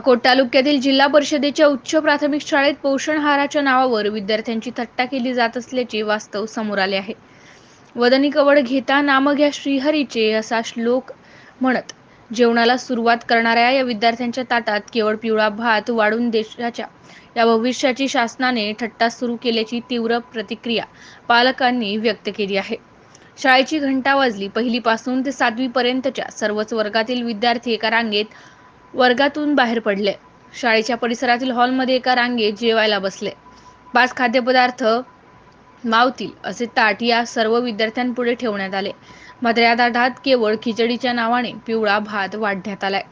अकोट तालुक्यातील जिल्हा परिषदेच्या उच्च प्राथमिक शाळेत पोषण आहाराच्या नावावर विद्यार्थ्यांची थट्टा केली जात असल्याचे वास्तव समोर आले आहे. वदनी कवड घेता नाम घ्या श्रीहरीचे असा श्लोक म्हणत जेवणाला सुरुवात करणाऱ्या या विद्यार्थ्यांच्या ताटात केवळ पिवळा भात वाढून देशाच्या या भविष्याची शासनाने थट्टा सुरू केल्याची तीव्र प्रतिक्रिया पालकांनी व्यक्त केली आहे. शाळेची घंटा वाजली. पहिलीपासून ते सातवीपर्यंतच्या सर्वच वर्गातील विद्यार्थी एका रांगेत वर्गातून बाहेर पडले. शाळेच्या परिसरातील हॉलमध्ये एका रांगेत जेवायला बसले. पाच खाद्यपदार्थ मावतील असे ताट या सर्व विद्यार्थ्यांपुढे ठेवण्यात आले. मात्र या ताटात केवळ खिचडीच्या नावाने पिवळा भात वाढण्यात आलाय.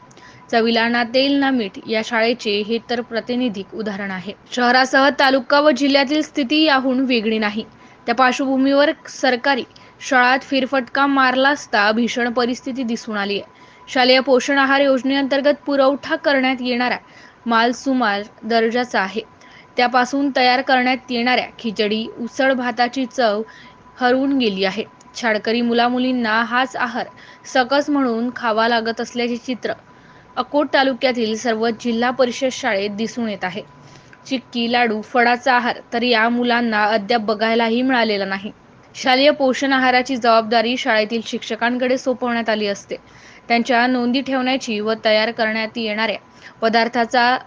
चवीला ना तेल ना मीठ या शाळेचे हे तर प्रातिनिधिक उदाहरण आहे. शहरासह तालुका व जिल्ह्यातील स्थिती याहून वेगळी नाही. त्या पार्श्वभूमीवर सरकारी शाळात फेरफटका मारला असता भीषण परिस्थिती दिसून आली. आहे शालेय पोषण आहार योजनेअंतर्गत पुरवठा करण्यात येणारा माल सुमार दर्जाचा आहे. त्यापासून तयार करण्यात येणाऱ्या खिचडी उसळ भाताची चव हरवून गेली आहे. शाळकरी मुलामुलींना हाच आहार सकस म्हणून खावा लागत असल्याचे चित्र अकोट तालुक्यातील सर्व जिल्हा परिषद शाळेत दिसून येत आहे. चिक्की लाडू फळाचा आहार तर या मुलांना अद्याप बघायलाही मिळालेला नाही. शालेय पोषण आहाराची जबाबदारी शाळेतील शिक्षकांकडे सोपवण्यात आली असते. त्यांच्या नोंदी ठेवण्याची व तयार करण्यात येणाऱ्या पदार्थाचा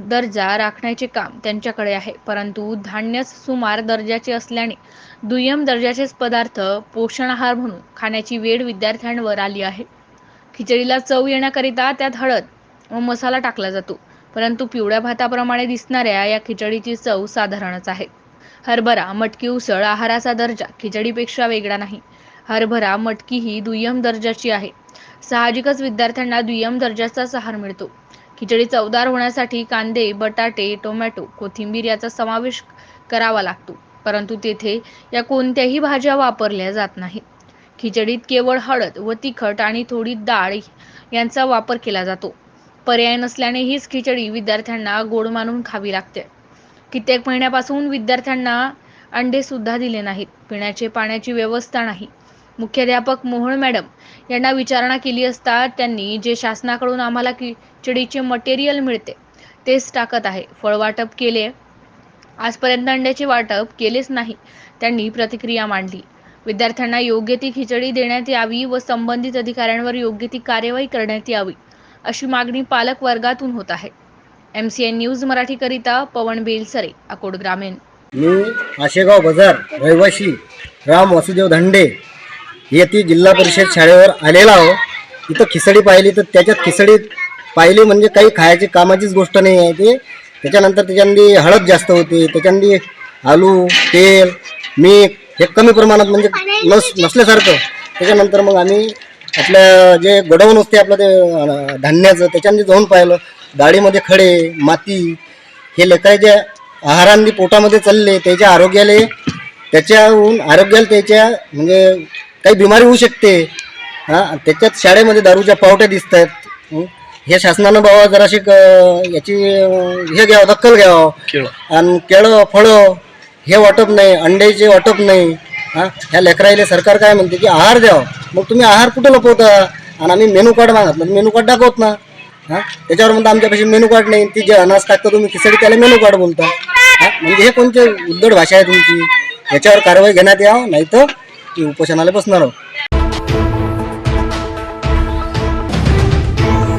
दर्जा राखण्याचे काम त्यांच्याकडे आहे. परंतु धान्य सुमार दर्जाचे असल्याने दुय्यम दर्जाचेच पदार्थ पोषण आहार म्हणून खाण्याची वेळ विद्यार्थ्यांवर आली आहे. खिचडीला चव येण्याकरिता त्यात हळद व मसाला टाकला जातो. परंतु पिवळ्या भाताप्रमाणे दिसणाऱ्या या खिचडीची चव साधारणच आहे. हरभरा मटकी उसळ आहाराचा दर्जा खिचडीपेक्षा वेगळा नाही. हरभरा मटकी ही दुय्यम दर्जाची आहे. साहजिकच विद्यार्थ्यांना दुय्यम दर्जाचाच आहार मिळतो. खिचडी चवदार होण्यासाठी कांदे बटाटे टोमॅटो कोथिंबीर याचा समावेश करावा लागतो. परंतु तेथे या कोणत्याही भाज्या वापरल्या जात नाहीत. खिचडीत केवळ हळद व तिखट आणि थोडी डाळ यांचा वापर केला जातो. पर्याय नसल्याने हीच खिचडी विद्यार्थ्यांना गोड मानून खावी लागते. कित्येक महिन्यापासून विद्यार्थ्यांना अंडे सुद्धा दिले नाहीत. पिण्याचे पाण्याची व्यवस्था नाही. मुख्याध्यापक मोहन मॅडम यांना विचारणा केली असता त्यांनी जे शासनाकडून आम्हाला खिचडीचे मटेरियल मिळते तेच टाकत आहे. फळवाटप केले. आजपर्यंत अंड्याचे वाटप केलेच नाही. त्यांनी प्रतिक्रिया मांडली. विद्यार्थ्यांना योग्य ती खिचडी देण्यात यावी व संबंधित अधिकाऱ्यांवर योग्य ती कार्यवाही करण्यात यावी अशी मागणी पालक वर्गातून होत आहे. एम सी एन न्यूज मराठीकरिता पवन बेलसरे अकोट ग्रामीण. मी आशेगाव बाजार रहिवाशी राम वासुदेव धंडे येथे जिल्हा परिषद शाळेवर आलेला आहो. इथं खिचडी पाहिली तर त्याच्यात खिचडी पाहिली म्हणजे काही खायची कामाचीच गोष्ट नाही आहे ते. त्याच्यानंतर त्याच्यामध्ये हळद जास्त होते त्याच्यामध्ये आलू तेल मीठ हे कमी प्रमाणात म्हणजे नस नसल्यासारखं. त्याच्यानंतर मग आम्ही आपल्या जे गोडाऊन असते आपलं ते धान्याचं त्याच्यामध्ये जाऊन पाहिलं. डाळीमध्ये खडे माती हे लेकराच्या आहारांनी पोटामध्ये चालले त्याच्या आरोग्याला त्याच्याहून आरोग्याला त्याच्या म्हणजे काही बिमारी होऊ शकते. हां त्याच्यात शाळेमध्ये दारूच्या पावट्या दिसत आहेत हे शासनानं बाबा जराशी याची हे घ्यावं दखल घ्यावं. आणि केळं फळं हे वाटप नाही अंड्याचे वाटप नाही. हां ह्या लेकरायले सरकार काय म्हणते की आहार द्यावं. मग तुम्ही आहार कुठं लपवता? आणि आम्ही मेनू कार्ड मागितलं मेनू कार्ड दाखवत ना. हां? त्याच्यावर म्हणता आमच्यापाशी मेनू कार्ड नाही. ती जे अनाज टाकता तुम्ही खिचडी त्याला मेनू कार्ड बोलता. हां? म्हणजे हे कोणते उद्धड भाषा आहे तुमची? याच्यावर कारवाई घेण्यात यावं नाही तर ती उपोषणाला बसणार आहोत.